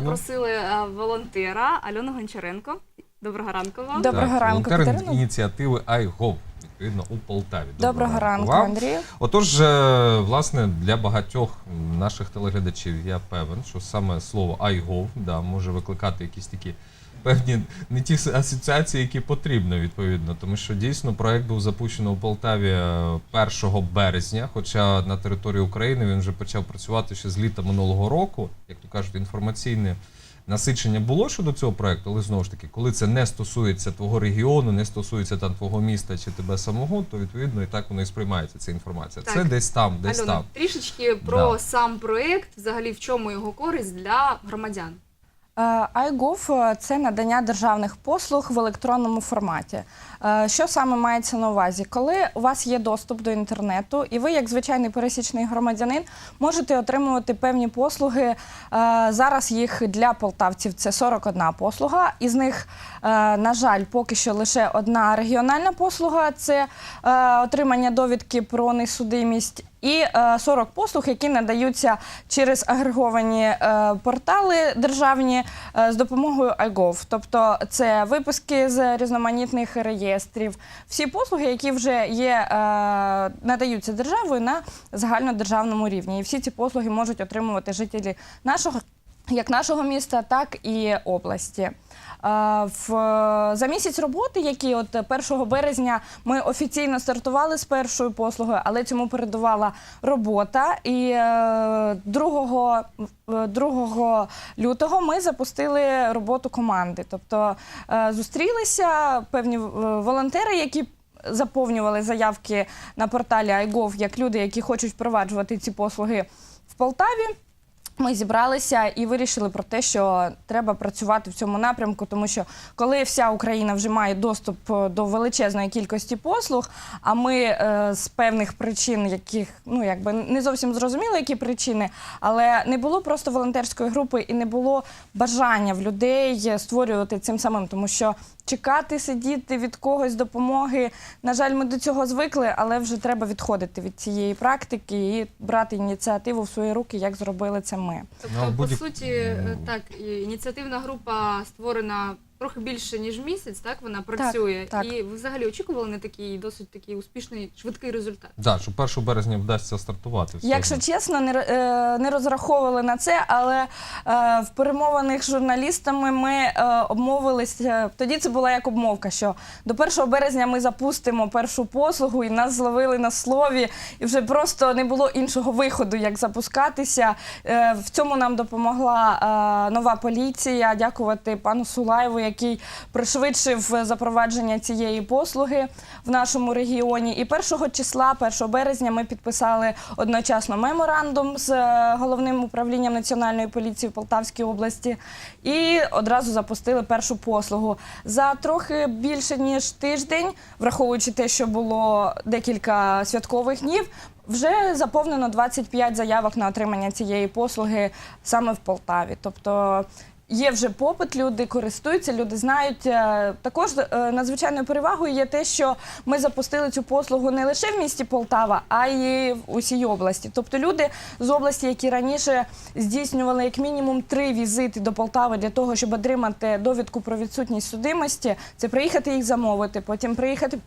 запросили е, волонтера Альону Гончаренко. Доброго ранку вам. Доброго Так, ранку, волонтер Катерино. ініціативи iGov, відповідно, у Полтаві. Доброго ранку, вам. Андрію. Отож, е, власне, для багатьох наших телеглядачів я певен, що саме слово iGov да, може викликати якісь такі певні не ті асоціації, які потрібно відповідно. Тому що дійсно проект був запущений у Полтаві е, 1 березня, хоча на території України він вже почав працювати ще з літа минулого року, як то кажуть, інформаційне. Насичення було щодо цього проекту, але знову ж таки, коли це не стосується твого регіону, не стосується там твого міста чи тебе самого, то відповідно і так воно і сприймається ця інформація. Так. Це десь там, десь Альона, там. трішечки про Да. сам проект, взагалі в чому його користь для громадян. Е, iGov – це надання державних послуг в електронному форматі. Е, Що саме мається на увазі? Коли у вас є доступ до інтернету, і ви, як звичайний пересічний громадянин, можете отримувати певні послуги. Е, Зараз їх для полтавців це 41 послуга. Із них, е, на жаль, поки що лише одна регіональна послуга це е, отримання довідки про несудимість. І е, 40 послуг, які надаються через агреговані е, портали державні е, з допомогою iGov. Тобто це виписки з різноманітних реєстрів, всі послуги, які вже є, е, надаються державою на загальнодержавному рівні. І всі ці послуги можуть отримувати жителі нашого. Як нашого міста, так і області. Е, В, за місяць роботи, які от 1 березня ми офіційно стартували з першою послугою, але цьому передувала робота. І е, 2, е, 2 лютого ми запустили роботу команди. Тобто е, зустрілися певні е, волонтери, які заповнювали заявки на порталі iGov, як люди, які хочуть впроваджувати ці послуги в Полтаві. Ми зібралися і вирішили про те, що треба працювати в цьому напрямку, тому що коли вся Україна вже має доступ е, до величезної кількості послуг, а ми е, з певних причин, яких ну якби не зовсім зрозуміло, які причини, але не було просто волонтерської групи і не було бажання в людей створювати цим самим, тому що чекати, сидіти від когось допомоги. На жаль, ми до цього звикли, але вже треба відходити від цієї практики і брати ініціативу в свої руки, як зробили це ми. Тобто, Ну, по суті, е, так, і ініціативна група створена трохи більше ніж місяць, так вона працює. так. І ви взагалі очікували на такий досить такий успішний, швидкий результат. Да, що 1 березня вдасться стартувати. все Якщо чесно, не, е, не розраховували на це, але е, в перемовинах з журналістами ми е, обмовилися. Тоді це була як обмовка, що до 1 березня ми запустимо першу послугу, і нас зловили на слові, і вже просто не було іншого виходу, як запускатися. Е, в цьому нам допомогла е, нова поліція. Дякувати пану Сулаєву, який пришвидшив запровадження цієї послуги в нашому регіоні. І 1 числа, 1 березня, ми підписали одночасно меморандум з е, головним управлінням національної поліції в Полтавській області і одразу запустили першу послугу. За трохи більше ніж тиждень, враховуючи те, що було декілька святкових днів. Вже заповнено 25 заявок на отримання цієї послуги саме в Полтаві. Тобто є вже попит, люди користуються, люди знають. Е, Також е, надзвичайною перевагою є те, що ми запустили цю послугу не лише в місті Полтава, а й в усій області. Тобто люди з області, які раніше здійснювали як мінімум три візити до Полтави для того, щоб отримати довідку про відсутність судимості, це приїхати їх замовити, потім приїхати.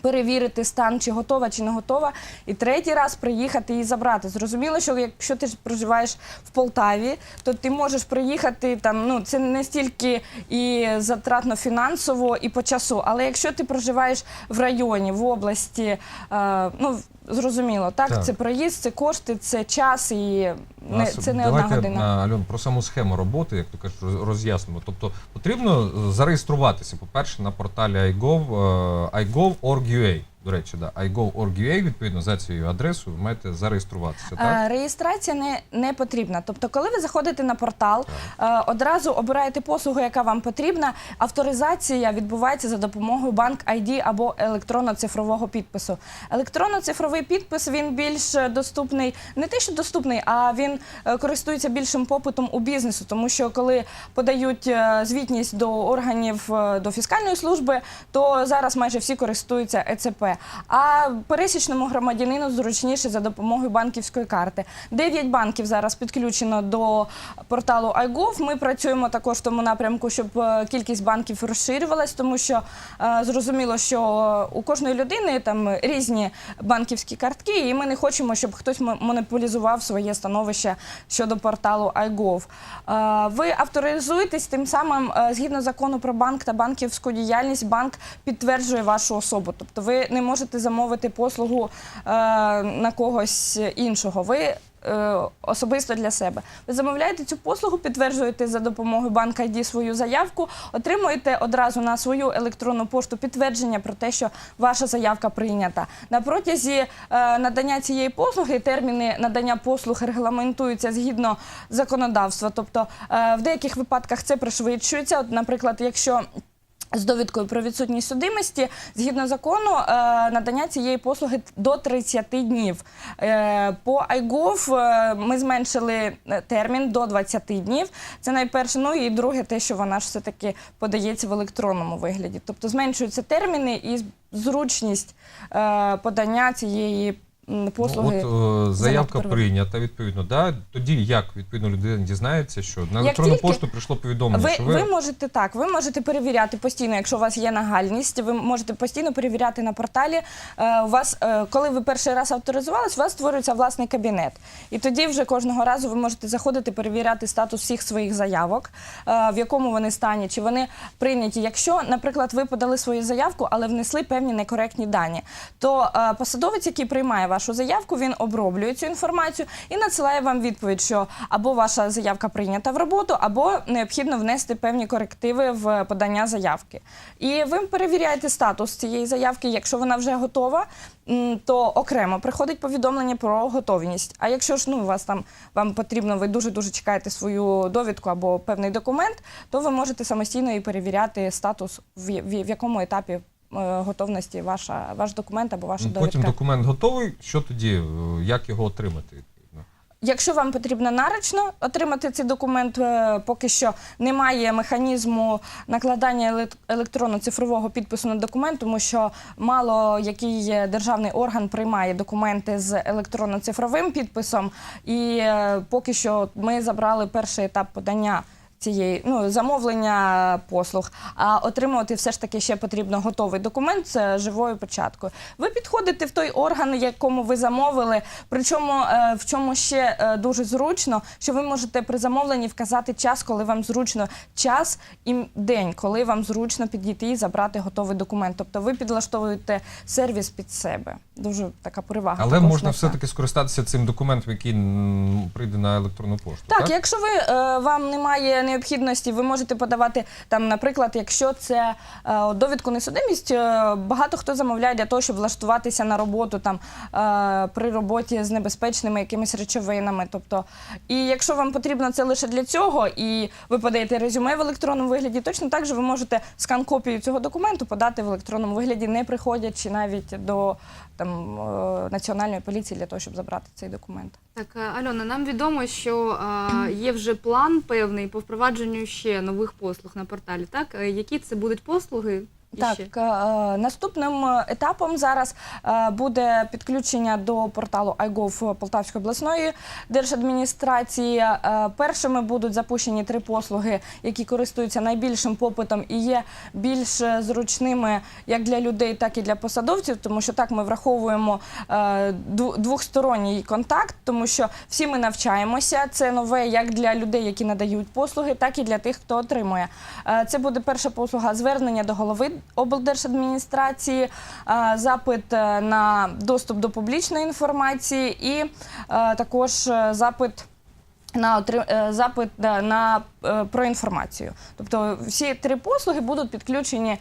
Перевірити стан, чи готова, чи не готова, і третій раз приїхати і забрати. Зрозуміло, що якщо ти проживаєш в Полтаві, то ти можеш приїхати там. Ну це не стільки і затратно фінансово, і по часу. Але якщо ти проживаєш в районі, в області, е, ну зрозуміло, так, Так. це проїзд, це кошти, це час і не, Нас- це не Давайте, одна година. Альон, про саму схему роботи, як то роз- роз'яснимо. Тобто потрібно зареєструватися, по-перше, на порталі iGov, е, iGov.org.ua. До речі, да, iGov.org.ua, відповідно, за цією адресою, ви маєте зареєструватися. Так? Е, Реєстрація не, не потрібна. Тобто, коли ви заходите на портал, е, одразу обираєте послугу, яка вам потрібна. Авторизація відбувається за допомогою банк ID або електронно-цифрового підпису. Електронно-цифровий підпис він більш доступний, не те, що доступний, а він е, користується більшим попитом у бізнесу, тому що коли подають звітність до органів до фіскальної служби, то зараз майже всі користуються ЕЦП. А пересічному громадянину зручніше за допомогою банківської карти. Дев'ять банків зараз підключено до порталу iGov. Ми працюємо також в тому напрямку, щоб е, кількість банків розширювалась, тому що е, зрозуміло, що у кожної людини там різні банківські картки, і ми не хочемо, щоб хтось монополізував своє становище щодо порталу iGov. Е, Ви авторизуєтесь тим самим згідно закону про банк та банківську діяльність. Банк підтверджує вашу особу. Тобто ви не можете замовити послугу е, на когось іншого. Ви е, особисто для себе. Ви замовляєте цю послугу, підтверджуєте за допомогою банк ID свою заявку, отримуєте одразу на свою електронну пошту підтвердження про те, що ваша заявка прийнята. На протязі е, надання цієї послуги терміни надання послуг регламентуються згідно законодавства. Тобто е, в деяких випадках це пришвидшується. От, наприклад, якщо з довідкою про відсутність судимості, згідно закону, е, надання цієї послуги до 30 днів. Е, По iGov е, ми зменшили термін до 20 днів. Це найперше. Ну і друге, те, що вона ж все-таки подається в електронному вигляді. Тобто зменшуються терміни і зручність подання цієї послуги. Ну, от е, заявка прийнята, відповідно. Да? Тоді як відповідно людина дізнається, що на електронну тільки- пошту прийшло повідомлення, Ви, що ви можете так, ви можете перевіряти постійно, якщо у вас є нагальність, ви можете постійно перевіряти на порталі. Е, у вас, е, коли ви перший раз авторизувались, у вас створюється власний кабінет. І тоді вже кожного разу ви можете заходити, перевіряти статус всіх своїх заявок, е, в якому вони стані, чи вони прийняті. Якщо, наприклад, ви подали свою заявку, але внесли певні некоректні дані, то е, посадовець, який приймає вашу заявку, він оброблює цю інформацію і надсилає вам відповідь, що або ваша заявка прийнята в роботу, або необхідно внести певні корективи в подання заявки. І ви перевіряєте статус цієї заявки. Якщо вона вже готова, то окремо приходить повідомлення про готовність. А якщо ж ну вас там вам потрібно, ви дуже дуже чекаєте свою довідку або певний документ, то ви можете самостійно і перевіряти статус, в, в, в якому етапі. Е, Готовності ваша ваш документ або ваша Ну, довідка. Потім документ готовий. Що тоді? Е, Як його отримати? Відповідно? Якщо вам потрібно нарочно отримати цей документ, е, поки що немає механізму накладання еле- електронно-цифрового підпису на документ, тому що мало який є державний орган приймає документи з електронно-цифровим підписом. І е, поки що ми забрали перший етап подання. Цієї ну замовлення послуг, а отримувати все ж таки ще потрібно готовий документ з живою печаткою. Ви підходите в той орган, якому ви замовили. Причому е, в чому ще е, дуже зручно, що ви можете при замовленні вказати час, коли вам зручно, час і день, коли вам зручно підійти і забрати готовий документ. Тобто ви підлаштовуєте сервіс під себе. Дуже така перевага. Але також можна на це. все-таки скористатися цим документом, який м, прийде на електронну пошту. Так, якщо ви е, вам немає необхідності, ви можете подавати там, наприклад, якщо це е, довідку несудимість, е, багато хто замовляє для того, щоб влаштуватися на роботу там е, при роботі з небезпечними якимись речовинами. Тобто, і якщо вам потрібно це лише для цього, і ви подаєте резюме в електронному вигляді, точно так же ви можете скан копію цього документу подати в електронному вигляді, не приходячи навіть до там е, національної поліції для того, щоб забрати цей документ. Так, е, Альона, нам відомо, що е, є вже план певний по впровадженню ще нових послуг на порталі. Так, які це будуть послуги? Так, ще? е, наступним е, етапом зараз е, буде підключення до порталу iGov Полтавської обласної держадміністрації. Першими будуть запущені три послуги, які користуються найбільшим попитом і є більш зручними як для людей, так і для посадовців, тому що так ми враховуємо двохсторонній контакт, тому що всі ми навчаємося. Це нове як для людей, які надають послуги, так і для тих, хто отримує. Це буде перша послуга звернення до голови облдержадміністрації, е, запит е, на доступ до публічної інформації і е, також запит. На отри- запит на про інформацію, тобто всі три послуги будуть підключені.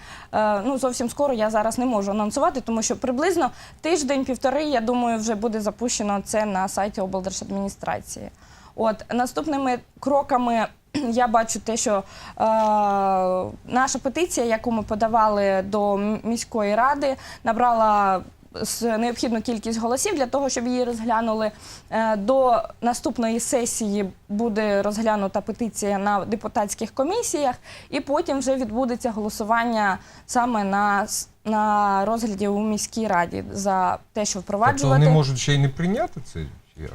Ну зовсім скоро я зараз не можу анонсувати, тому що приблизно тиждень-півтори, я думаю, вже буде запущено це на сайті облдержадміністрації. От наступними кроками я бачу те, що е, наша петиція, яку ми подавали до міської ради, набрала необхідну кількість голосів для того, щоб її розглянули. Е, До наступної сесії буде розглянута петиція на депутатських комісіях, і потім вже відбудеться голосування саме на, на розгляді у міській раді за те, що Тобто вони можуть ще й не прийняти це? Як?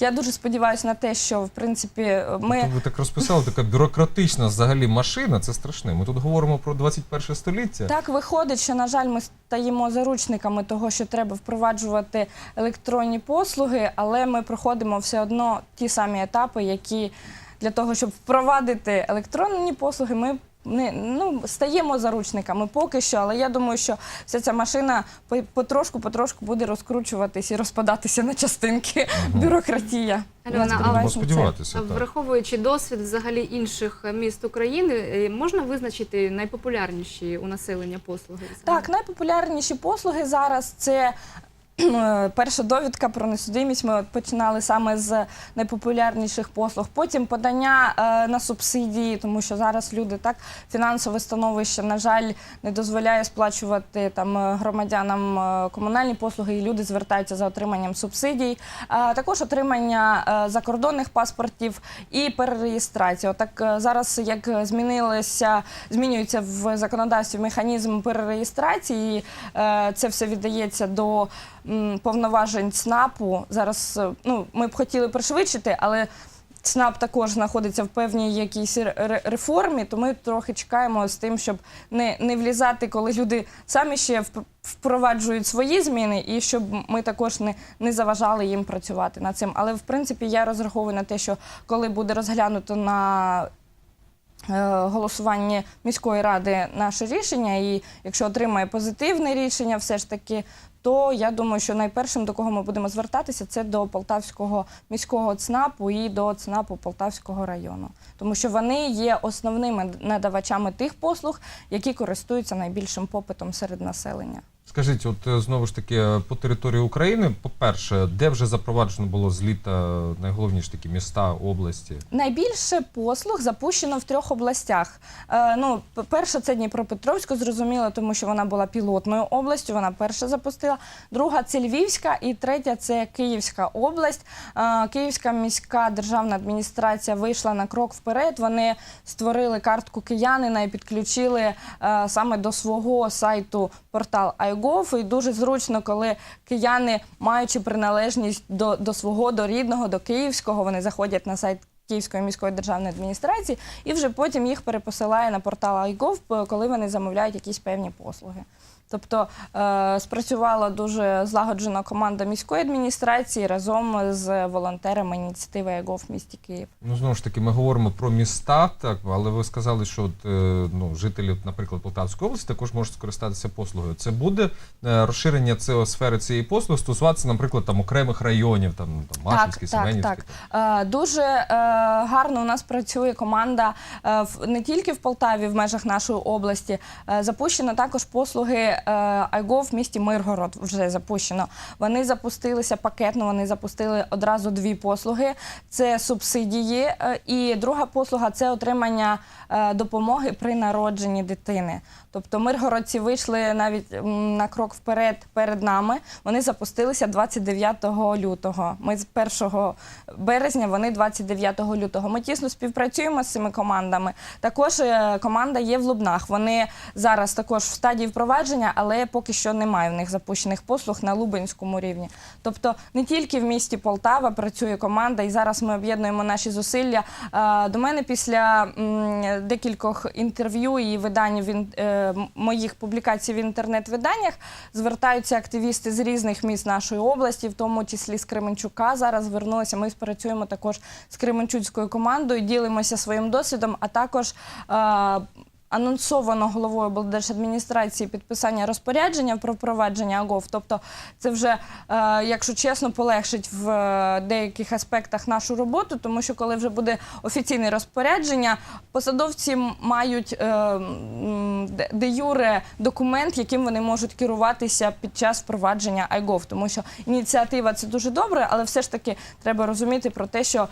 Я дуже сподіваюся на те, що в принципі ми. Тобто ви так розписали, така бюрократична взагалі машина, це страшне. Ми тут говоримо про 21 століття. Так виходить, що на жаль, ми стаємо заручниками того, що треба впроваджувати електронні послуги, але ми проходимо все одно ті самі етапи, які для того, щоб впровадити електронні послуги, ми не ну стаємо заручниками поки що. Але я думаю, що вся ця машина потрошку, потрошку буде розкручуватись і розпадатися на частинки. Бюрократія. Альона, Я а Будемо сподіваюся на це. сподіватися. Враховуючи досвід взагалі інших міст України, е, можна визначити найпопулярніші у населення послуги? Так, найпопулярніші послуги зараз це. Е, Перша довідка про несудимість. Ми починали саме з найпопулярніших послуг. Потім подання е, на субсидії, тому що зараз люди так фінансове становище, на жаль, не дозволяє сплачувати там е, громадянам комунальні послуги, і люди звертаються за отриманням субсидій. Також отримання закордонних паспортів і перереєстрація. Отак е, зараз як змінилося, змінюється в законодавстві механізм перереєстрації. Це все віддається до повноважень ЦНАПу. Зараз е, ну ми б хотіли пришвидшити, але. ЦНАП також знаходиться в певній якійсь ре- ре- реформі, то ми трохи чекаємо з тим, щоб не, не влізати, коли люди самі ще впроваджують свої зміни, і щоб ми також не, не заважали їм працювати над цим. Але в принципі я розраховую на те, що коли буде розглянуто на голосуванні міської ради наше рішення, і якщо отримає позитивне рішення, все ж таки, то я думаю, що найпершим, до кого ми будемо звертатися, це до Полтавського міського ЦНАПу і до ЦНАПу Полтавського району, тому що вони є основними надавачами тих послуг, які користуються найбільшим попитом серед населення. Скажіть, от е, знову ж таки е, по території України, по-перше, де вже запроваджено було з літа найголовніші такі міста, області? Найбільше послуг запущено в трьох областях. Е, ну, перша це Дніпропетровська, зрозуміло, тому що вона була пілотною областю. Вона перша запустила. Друга це Львівська, і третя це Київська область. Е, Київська міська державна адміністрація вийшла на крок вперед. Вони створили картку киянина і підключили е, саме до свого сайту портал iGov. І дуже зручно, коли кияни, маючи приналежність до, до свого, до рідного, до київського, вони заходять на сайт. Київської міської державної адміністрації, і вже потім їх перепосилає на портал iGov, коли вони замовляють якісь певні послуги. Тобто е, спрацювала дуже злагоджена команда міської адміністрації разом з волонтерами ініціативи iGov в місті Київ. Ну знову ж таки, ми говоримо про міста, так але ви сказали, що от, е, ну, жителі, наприклад, Полтавської області також можуть скористатися послугою. Це буде е, розширення цього сфери цієї послуги стосуватися, наприклад, там окремих районів, там, там Машинський, так, Семенівський. так. Е, Дуже е, гарно у нас працює команда е, не тільки в Полтаві, в межах нашої області. Е, Запущено також послуги iGov в місті Миргород. Вже запущено. Вони запустилися пакетно. Вони запустили одразу дві послуги: це субсидії, е, і друга послуга це отримання е, допомоги при народженні дитини. Тобто миргородці вийшли навіть на крок вперед перед нами. Вони запустилися 29 лютого. Ми з 1 березня, вони 29 лютого. Ми тісно співпрацюємо з цими командами. Також е, команда є в Лубнах. Вони зараз також в стадії впровадження, але поки що немає в них запущених послуг на Лубенському рівні. Тобто не тільки в місті Полтава працює команда, і зараз ми об'єднуємо наші зусилля. Е, До мене після декількох інтерв'ю і видань в ін- е, моїх публікацій в інтернет-виданнях звертаються активісти з різних міст нашої області, в тому числі з Кременчука. Зараз звернулися. Ми спрацюємо також з Кременчуцькою командою, ділимося своїм досвідом, а також. Анонсовано головою облдержадміністрації підписання розпорядження про впровадження АГОВ. Тобто, це вже, е, якщо чесно, полегшить в е, деяких аспектах нашу роботу, тому що коли вже буде офіційне розпорядження, посадовці мають е, де- юре документ, яким вони можуть керуватися під час впровадження iGov. Тому що ініціатива це дуже добре, але все ж таки треба розуміти про те, що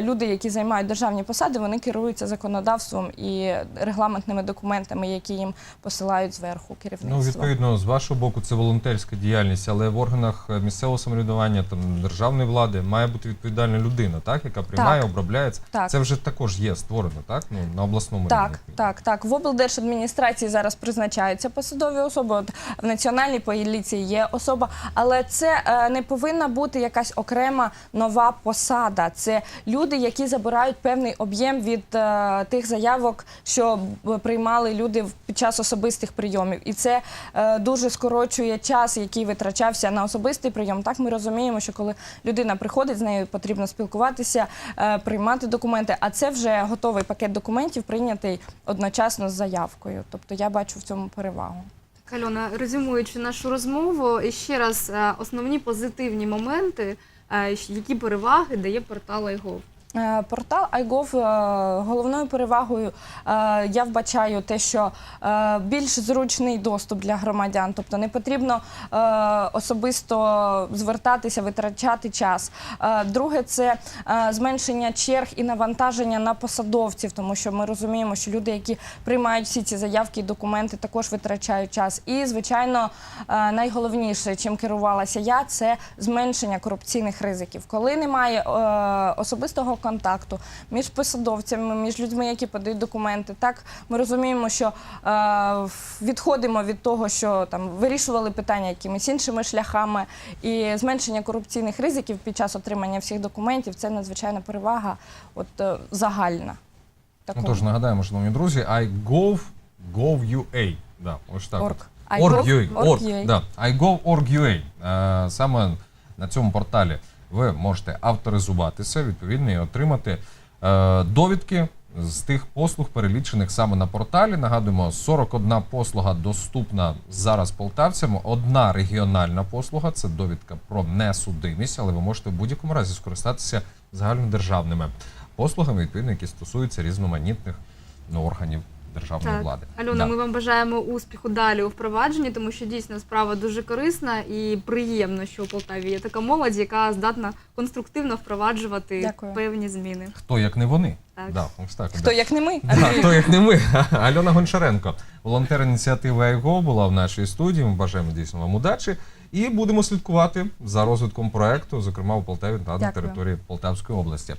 люди, які займають державні посади, вони керуються законодавством і регламентом релевантними документами, які їм посилають зверху керівництво. Ну, відповідно, з вашого боку, це волонтерська діяльність, але в органах е, місцевого самоврядування, там державної влади має бути відповідальна людина, так, яка приймає, обробляє це. Так. Це вже також є створено, так? Ну, на обласному Так, рівні. так, так. В облдержадміністрації зараз призначаються посадові особи. От в національній поліції є особа, але це е, не повинна бути якась окрема нова посада. Це люди, які забирають певний об'єм від е, тих заявок, що б- приймали люди під час особистих прийомів. І це е, дуже скорочує час, який витрачався на особистий прийом. Так ми розуміємо, що коли людина приходить, з нею потрібно спілкуватися, е, приймати документи. А це вже готовий пакет документів, прийнятий одночасно з заявкою. Тобто я бачу в цьому перевагу. Альона, резюмуючи нашу розмову, і ще раз е, основні позитивні моменти, які переваги дає портал iGov. Е, Портал iGov е, головною перевагою е, я вбачаю те, що більш зручний доступ для громадян, тобто не потрібно особисто звертатися, витрачати час. Друге, це зменшення черг і навантаження на посадовців, тому що ми розуміємо, що люди, які приймають всі ці заявки і документи, також витрачають час. І, звичайно, найголовніше, чим керувалася я, це зменшення корупційних ризиків. Коли немає особистого контакту між посадовцями, між людьми, які подають документи, так ми розуміємо, що е, відходимо від того, що там вирішували питання якимись іншими шляхами, і зменшення корупційних ризиків під час отримання всіх документів це надзвичайна перевага, от е, загальна. Ну, тож нагадаємо, шановні друзі, iGov, Gov.ua. Да, ось так. Орг. от. Org.ua. Org, Org.ua. да. iGov.org.ua. Саме на цьому порталі ви можете авторизуватися, відповідно, і отримати е, довідки з тих послуг, перелічених саме на порталі. Нагадуємо, 41 послуга доступна зараз полтавцям. Одна регіональна послуга це довідка про несудимість, але ви можете в будь-якому разі скористатися загальнодержавними послугами, відповідно, які стосуються різноманітних ну, органів державної Так, влади. Альона, Да. ми вам бажаємо успіху далі у впровадженні, тому що дійсно справа дуже корисна і приємно, що у Полтаві є така молодь, яка здатна конструктивно впроваджувати Дякую. певні зміни. Хто як не вони? Так. Да, ось так, Хто да. як не ми? Да, хто як не ми. Альона Гончаренко, волонтер ініціативи «Айго» була в нашій студії. Ми бажаємо дійсно вам удачі. І будемо слідкувати за розвитком проекту, зокрема у Полтаві та на території Полтавської області.